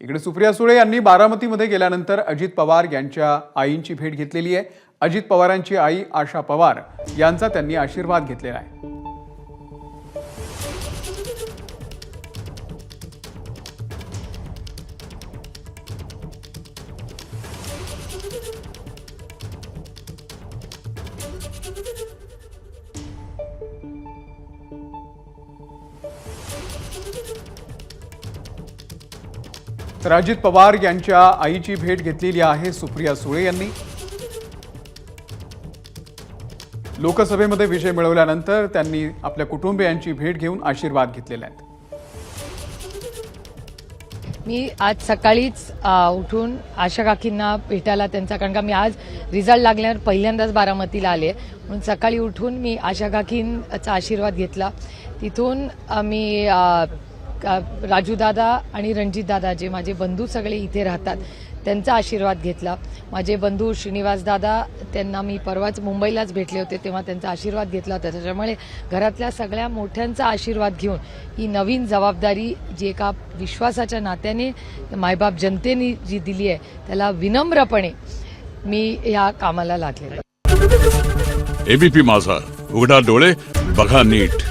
इकडे सुप्रिया सुळे यांनी बारामतीमध्ये गेल्यानंतर अजित पवार यांच्या आईंची भेट घेतलेली आहे. अजित पवारांची आई आशा पवार यांचा त्यांनी आशीर्वाद घेतलेला आहे. तर अजित पवार यांच्या आईची भेट घेतलेली आहे सुप्रिया सुळे यांनी. लोकसभेमध्ये विजय मिळवल्यानंतर त्यांनी आपल्या कुटुंबियांची भेट घेऊन आशीर्वाद घेतलेले आहेत. मी आज सकाळीच उठून आशा काकींना भेटायला त्यांचा कारण का मी आज रिझल्ट लागल्यावर पहिल्यांदाच बारामतीला आले. म्हणून सकाळी उठून मी आशा काकींचा आशीर्वाद घेतला. तिथून मी राजूदादा आणि रणजितदादा जे माझे बंधू सगळे इथे राहतात त्यांचा आशीर्वाद घेतला. माझे बंधू श्रीनिवासदादा त्यांना मी परवाच मुंबईलाच भेटले होते तेव्हा त्यांचा आशीर्वाद घेतला होता. त्याच्यामुळे घरातल्या सगळ्या मोठ्यांचा आशीर्वाद घेऊन ही नवीन जबाबदारी जी एका विश्वासाच्या नात्याने मायबाप जनतेने जी दिली आहे त्याला विनम्रपणे मी या कामाला लागले एबीपी माझा. उघडा डोळे बघा नीट.